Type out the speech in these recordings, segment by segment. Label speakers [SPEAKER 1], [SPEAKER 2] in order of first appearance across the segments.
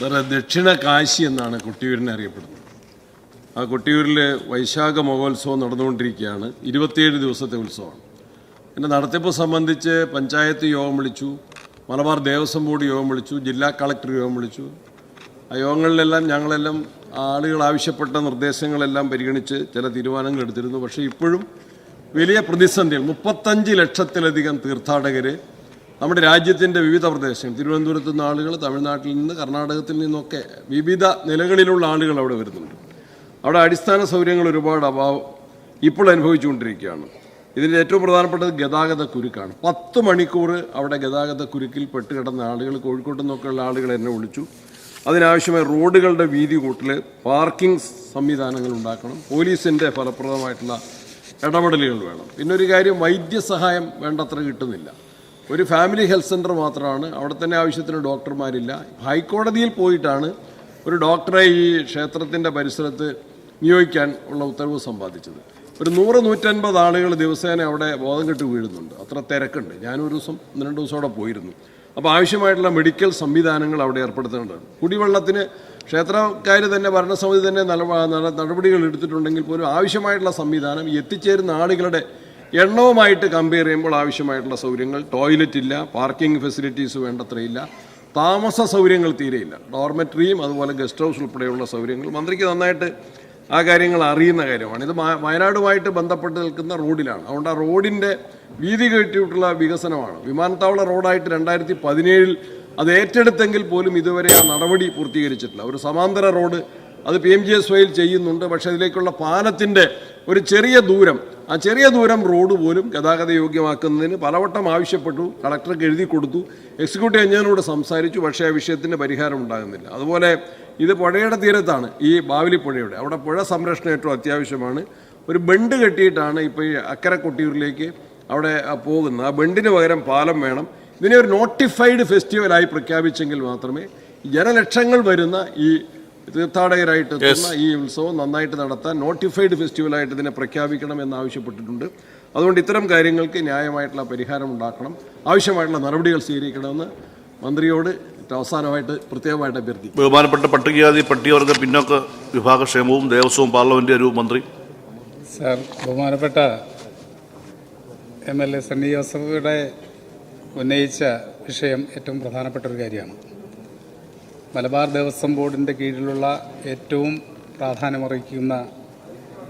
[SPEAKER 1] സാറേ ദക്ഷിണ കാശി എന്നാണ് കൊട്ടിയൂരിനെ അറിയപ്പെടുന്നത്. ആ കൊട്ടിയൂരിൽ വൈശാഖ മഹോത്സവം നടന്നുകൊണ്ടിരിക്കുകയാണ്. ഇരുപത്തിയേഴ് ദിവസത്തെ ഉത്സവമാണ്. എന്റെ നടത്തിപ്പ് സംബന്ധിച്ച് പഞ്ചായത്ത് യോഗം വിളിച്ചു മലബാർ ദേവസ്വം ബോർഡ് യോഗം വിളിച്ചു ജില്ലാ കളക്ടർ യോഗം വിളിച്ചു. ആ യോഗങ്ങളിലെല്ലാം ഞങ്ങളെല്ലാം ആളുകൾ ആവശ്യപ്പെട്ട നിർദ്ദേശങ്ങളെല്ലാം പരിഗണിച്ച് ചില തീരുമാനങ്ങൾ എടുത്തിരുന്നു. പക്ഷേ ഇപ്പോഴും വലിയ പ്രതിസന്ധികൾ മുപ്പത്തഞ്ച് ലക്ഷത്തിലധികം തീർത്ഥാടകർ നമ്മുടെ രാജ്യത്തിന്റെ വിവിധ പ്രദേശങ്ങൾ തിരുവനന്തപുരത്ത് നിന്ന് ആളുകൾ തമിഴ്നാട്ടിൽ നിന്ന് കർണാടകത്തിൽ നിന്നൊക്കെ വിവിധ നിലകളിലുള്ള ആളുകൾ അവിടെ വരുന്നുണ്ട്. അവിടെ അടിസ്ഥാന സൗകര്യങ്ങൾ ഒരുപാട് അഭാവം ഇപ്പോൾ അനുഭവിച്ചുകൊണ്ടിരിക്കുകയാണ്. ഇതിന്റെ ഏറ്റവും പ്രധാനപ്പെട്ടത് ഗതാഗത കുരുക്കാണ്. പത്ത് മണിക്കൂർ അവിടെ ഗതാഗത കുരുക്കിൽ പെട്ട് കിടന്ന ആളുകൾ കോഴിക്കോട്ട് നിന്നൊക്കെയുള്ള ആളുകൾ എന്നെ വിളിച്ചു. അതിനാവശ്യമായ റോഡുകളുടെ വീതി കൂട്ടൽ പാർക്കിംഗ് സംവിധാനങ്ങൾ ഉണ്ടാക്കണം പോലീസിന്റെ ഫലപ്രദമായിട്ടുള്ള ഇടപെടലുകൾ വേണം. പിന്നെ ഒരു കാര്യം വൈദ്യസഹായം വേണ്ടത്ര കിട്ടുന്നില്ല. ഒരു ഫാമിലി ഹെൽത്ത് സെന്റർ മാത്രമാണ്. അവിടെ തന്നെ ആവശ്യത്തിന് ഡോക്ടർമാരില്ല. ഹൈക്കോടതിയിൽ പോയിട്ടാണ് ഒരു ഡോക്ടറെ ഈ ക്ഷേത്രത്തിന്റെ പരിസരത്ത് നിയോഗിക്കാൻ ഉള്ള ഉത്തരവ് സമ്പാദിച്ചത്. ഒരു നൂറ് നൂറ്റൻപത് ആളുകൾ ദിവസേന അവിടെ ബോധം കെട്ട് വീഴുന്നുണ്ട്. അത്ര തിരക്കുണ്ട്. ഞാനൊരു ദിവസം രണ്ട് ദിവസം അവിടെ പോയിരുന്നു. അപ്പോൾ ആവശ്യമായിട്ടുള്ള മെഡിക്കൽ സംവിധാനങ്ങൾ അവിടെ ഏർപ്പെടുത്തേണ്ടതാണ് കുടിവെള്ളത്തിന് ക്ഷേത്രക്കാർ തന്നെ ഭരണസമിതി തന്നെ നട നട- നടപടികൾ എടുത്തിട്ടുണ്ടെങ്കിൽ പോലും ആവശ്യമായിട്ടുള്ള സംവിധാനം എത്തിച്ചേരുന്ന ആളുകളുടെ എണ്ണവുമായിട്ട് കമ്പയർ ചെയ്യുമ്പോൾ ആവശ്യമായിട്ടുള്ള സൗകര്യങ്ങൾ ടോയ്ലറ്റ് ഇല്ല പാർക്കിംഗ് ഫെസിലിറ്റീസ് വേണ്ടത്രയില്ല താമസ സൗകര്യങ്ങൾ തീരെയില്ല. ഡോർമെറ്ററിയും അതുപോലെ ഗസ്റ്റ് ഹൗസ് ഉൾപ്പെടെയുള്ള സൗകര്യങ്ങൾ. മന്ത്രിക്ക് നന്നായിട്ട് ആ കാര്യങ്ങൾ അറിയുന്ന കാര്യമാണ്. ഇത് വയനാടുമായിട്ട് ബന്ധപ്പെട്ട് നിൽക്കുന്ന റോഡിലാണ്. അതുകൊണ്ട് ആ റോഡിന്റെ വീതി കെട്ടിയിട്ടുള്ള വികസനമാണ്. വിമാനത്താവള റോഡായിട്ട് രണ്ടായിരത്തി പതിനേഴിൽ അത് ഏറ്റെടുത്തെങ്കിൽ പോലും ഇതുവരെ ആ നടപടി പൂർത്തീകരിച്ചിട്ടില്ല. ഒരു സമാന്തര റോഡ് അത് പി എം ജി എസ് വൈയിൽ ചെയ്യുന്നുണ്ട്. പക്ഷേ അതിലേക്കുള്ള പാലത്തിന്റെ ഒരു ചെറിയ ദൂരം ആ ചെറിയ ദൂരം റോഡ് പോലും ഗതാഗത യോഗ്യമാക്കുന്നതിന് പലവട്ടം ആവശ്യപ്പെട്ടു. കളക്ടർക്ക് എഴുതി കൊടുത്തു. എക്സിക്യൂട്ടീവ് എഞ്ചിനീയറിനോട് സംസാരിച്ചു. പക്ഷേ ആ വിഷയത്തിന് പരിഹാരം ഉണ്ടാകുന്നില്ല. അതുപോലെ ഇത് പുഴയുടെ തീരത്താണ് ഈ ബാവലി പുഴയുടെ. അവിടെ പുഴ സംരക്ഷണം ഏറ്റവും അത്യാവശ്യമാണ്. ഒരു ബണ്ട് കെട്ടിയിട്ടാണ് ഇപ്പോൾ ഈ അക്കരെ കൊട്ടിയൂരിലേക്ക് അവിടെ പോകുന്നത്. ആ ബണ്ടിന് പകരം പാലം വേണം. ഇതിനെ ഒരു നോട്ടിഫൈഡ് ഫെസ്റ്റിവലായി പ്രഖ്യാപിച്ചെങ്കിൽ മാത്രമേ ജനലക്ഷങ്ങൾ വരുന്ന ഈ തീർത്ഥാടകരായിട്ട് ഈ ഉത്സവം നന്നായിട്ട് നടത്താൻ നോട്ടിഫൈഡ് ഫെസ്റ്റിവലായിട്ട് ഇതിനെ പ്രഖ്യാപിക്കണം എന്ന് ആവശ്യപ്പെട്ടിട്ടുണ്ട്. അതുകൊണ്ട് ഇത്തരം കാര്യങ്ങൾക്ക് ന്യായമായിട്ടുള്ള പരിഹാരം ഉണ്ടാക്കണം. ആവശ്യമായിട്ടുള്ള നടപടികൾ സ്വീകരിക്കണമെന്ന് മന്ത്രിയോട് അവസാനമായിട്ട് പ്രത്യേകമായിട്ട് അഭ്യർത്ഥിക്കും
[SPEAKER 2] ബഹുമാനപ്പെട്ട പട്ടികജാതി പട്ടികവർഗ പിന്നോക്ക വിഭാഗക്ഷേമവും ദേവസ്വവും പാർലമെന്റ് ഒരു മന്ത്രി.
[SPEAKER 3] സാർ ബഹുമാനപ്പെട്ട എം എൽ എ സണ്ണി ജോസഫയുടെ ഉന്നയിച്ച വിഷയം ഏറ്റവും പ്രധാനപ്പെട്ട ഒരു കാര്യമാണ്. മലബാർ ദേവസ്വം ബോർഡിന്റെ കീഴിലുള്ള ഏറ്റവും പ്രാധാന്യമറിയിക്കുന്ന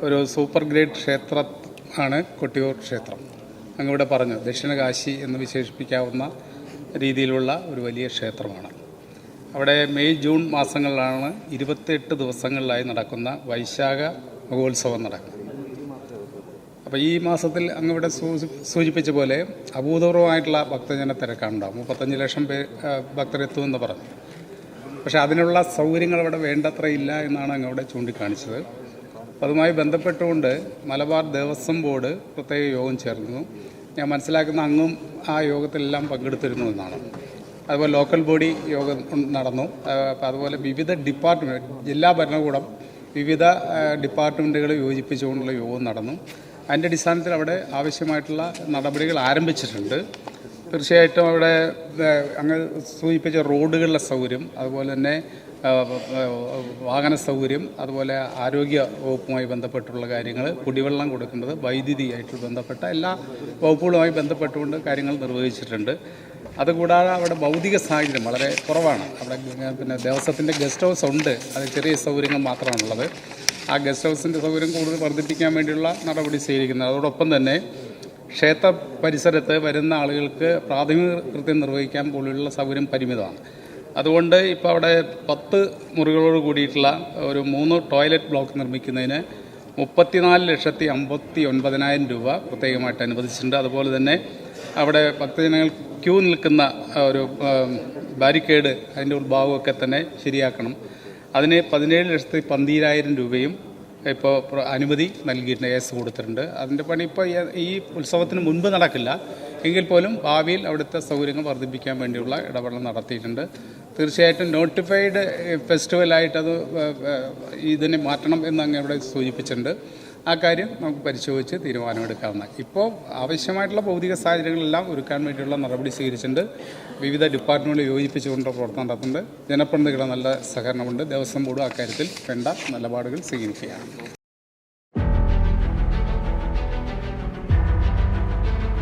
[SPEAKER 3] ഒരു സൂപ്പർ ഗ്രേഡ് ക്ഷേത്ര ആണ് കൊട്ടിയൂർ ക്ഷേത്രം. അങ്ങിവിടെ പറഞ്ഞു ദക്ഷിണ കാശി എന്ന് വിശേഷിപ്പിക്കാവുന്ന രീതിയിലുള്ള ഒരു വലിയ ക്ഷേത്രമാണ്. അവിടെ മെയ് ജൂൺ മാസങ്ങളിലാണ് ഇരുപത്തെട്ട് ദിവസങ്ങളിലായി നടക്കുന്ന വൈശാഖ മഹോത്സവം നടക്കുന്നത് അപ്പോൾ ഈ മാസത്തിൽ അങ്ങ് ഇവിടെ സൂചിപ്പിച്ച പോലെ അഭൂതപൂർവമായിട്ടുള്ള ഭക്തജന തിരക്കാണുണ്ടാവും മുപ്പത്തഞ്ച് ലക്ഷം പേർ ഭക്തരെത്തുമെന്ന് പറഞ്ഞു. പക്ഷേ അതിനുള്ള സൗകര്യങ്ങൾ അവിടെ വേണ്ടത്ര ഇല്ല എന്നാണ് അങ്ങ് അവിടെ ചൂണ്ടിക്കാണിച്ചത്. അതുമായി ബന്ധപ്പെട്ടുകൊണ്ട് മലബാർ ദേവസ്വം ബോർഡ് പ്രത്യേക യോഗം ചേർന്നു. ഞാൻ മനസ്സിലാക്കുന്ന അങ്ങും ആ യോഗത്തിലെല്ലാം പങ്കെടുത്തിരുന്നു എന്നാണ്. അതുപോലെ ലോക്കൽ ബോഡി യോഗം നടന്നു. അതുപോലെ വിവിധ ഡിപ്പാർട്ട്മെന്റ് ജില്ലാ ഭരണകൂടം വിവിധ ഡിപ്പാർട്ട്മെന്റുകൾ യോജിപ്പിച്ചുകൊണ്ടുള്ള യോഗം നടന്നു. അതിന്റെ അടിസ്ഥാനത്തിൽ അവിടെ ആവശ്യമായിട്ടുള്ള നടപടികൾ ആരംഭിച്ചിട്ടുണ്ട്. തീർച്ചയായിട്ടും അവിടെ അങ്ങ് സൂചിപ്പിച്ച റോഡുകളിലെ സൗകര്യം അതുപോലെ തന്നെ വാഹന സൗകര്യം അതുപോലെ ആരോഗ്യ വകുപ്പുമായി ബന്ധപ്പെട്ടുള്ള കാര്യങ്ങൾ കുടിവെള്ളം കൊടുക്കുന്നത് വൈദ്യുതിയായിട്ട് ബന്ധപ്പെട്ട എല്ലാ വകുപ്പുകളുമായി ബന്ധപ്പെട്ടുകൊണ്ട് കാര്യങ്ങൾ നിർവഹിച്ചിട്ടുണ്ട്. അതുകൂടാതെ അവിടെ ഭൗതിക സാഹചര്യം വളരെ കുറവാണ്. അവിടെ പിന്നെ ദേവസ്വത്തിന്റെ ഗസ്റ്റ് ഹൗസ് ഉണ്ട്. അത് ചെറിയ സൗകര്യങ്ങൾ മാത്രമാണുള്ളത്. ആ ഗസ്റ്റ് ഹൗസിന്റെ സൗകര്യം കൂടുതൽ വർദ്ധിപ്പിക്കാൻ വേണ്ടിയുള്ള നടപടി സ്വീകരിക്കുന്നത്. അതോടൊപ്പം തന്നെ ക്ഷേത്ര പരിസരത്ത് വരുന്ന ആളുകൾക്ക് പ്രാഥമിക കൃത്യം നിർവഹിക്കാൻ പോലുള്ള സൗകര്യം പരിമിതമാണ്. അതുകൊണ്ട് ഇപ്പോൾ അവിടെ പത്ത് മുറികളോട് കൂടിയിട്ടുള്ള ഒരു മൂന്ന് ടോയ്ലറ്റ് ബ്ലോക്ക് നിർമ്മിക്കുന്നതിന് മുപ്പത്തിനാല് ലക്ഷത്തി അമ്പത്തി ഒൻപതിനായിരം രൂപ പ്രത്യേകമായിട്ട് അനുവദിച്ചിട്ടുണ്ട്. അതുപോലെ തന്നെ അവിടെ ഭക്തജനങ്ങൾ ക്യൂ നിൽക്കുന്ന ഒരു ബാരിക്കേഡ് അതിന്റെ ഉൾഭാഗമൊക്കെ തന്നെ ശരിയാക്കണം. അതിന് പതിനേഴ് ലക്ഷത്തി പന്തീരായിരം രൂപയും ഇപ്പോൾ അനുമതി നൽകിയിട്ടുണ്ട് എസ് കൊടുത്തിട്ടുണ്ട്. അതിന്റെ പണി ഇപ്പോൾ ഈ- ഉത്സവത്തിന് മുൻപ് നടക്കില്ല. എങ്കിൽ പോലും ഭാവിയിൽ അവിടുത്തെ സൗകര്യങ്ങൾ വർദ്ധിപ്പിക്കാൻ വേണ്ടിയുള്ള ഇടപെടൽ നടത്തിയിട്ടുണ്ട്. തീർച്ചയായിട്ടും നോട്ടിഫൈഡ് ഫെസ്റ്റിവലായിട്ടത് ഇതിനെ മാറ്റണം എന്ന് അങ്ങ് ഇവിടെ സൂചിപ്പിച്ചിട്ടുണ്ട്. ആ കാര്യം നമുക്ക് പരിശോധിച്ച് തീരുമാനമെടുക്കാവുന്ന. ഇപ്പോൾ ആവശ്യമായിട്ടുള്ള ഭൗതിക സാഹചര്യങ്ങളെല്ലാം ഒരുക്കാൻ വേണ്ടിയുള്ള നടപടി സ്വീകരിച്ചിട്ടുണ്ട്. വിവിധ ഡിപ്പാർട്ട്മെന്റുകൾ യോജിപ്പിച്ചുകൊണ്ട് പ്രവർത്തനം നടത്തുന്നുണ്ട്. ജനപ്രതിനിധികളുടെ നല്ല സഹകരണമുണ്ട്. ദേവസ്വം ബോർഡ് അക്കാര്യത്തിൽ വേണ്ട നിലപാടുകൾ സ്വീകരിക്കുകയാണ്.